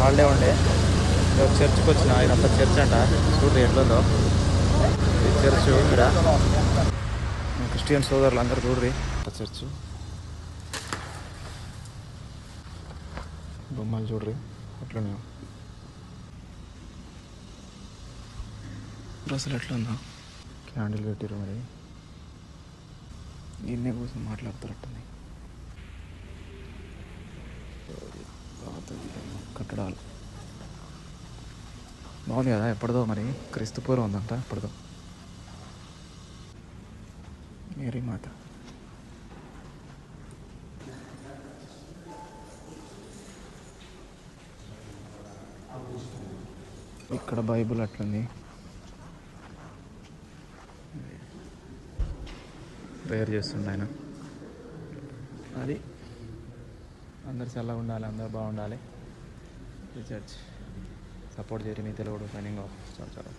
Holiday ఉండే. ఇదో చర్చ్కి వచ్చిన ఇదంతా చర్చ్ అంట. చూడండి ఎట్లుందో. ఈ చర్చ్ ఇక్కడ. క్రిస్టియన్ సోదరులు అందరు చూడ్రి చర్చ్. బొమ్మలు చూడ్రి అట్లనే అసలు ఎట్లా ఉందా క్యాండిల్ పెట్టిరు మరి. దీన్నే కోసం మాట్లాడుతున్నట్టుంది. కట్టడాలు బాగుంది కదా ఎప్పటిదో మరి. క్రీస్తు పూర్వం ఉందంట ఎప్పటిదో. మేరీ మాత. ఇక్కడ బైబుల్ అట్లుంది. ప్రేయర్ చేస్తుండ ఆయన. అది. అందరు చల్లగా ఉండాలి అందరు బాగుండాలి. ఈ చర్చ్ సపోర్ట్ చేయరు మీ తెలుగు ట్రైనింగ్ చాలా చాలా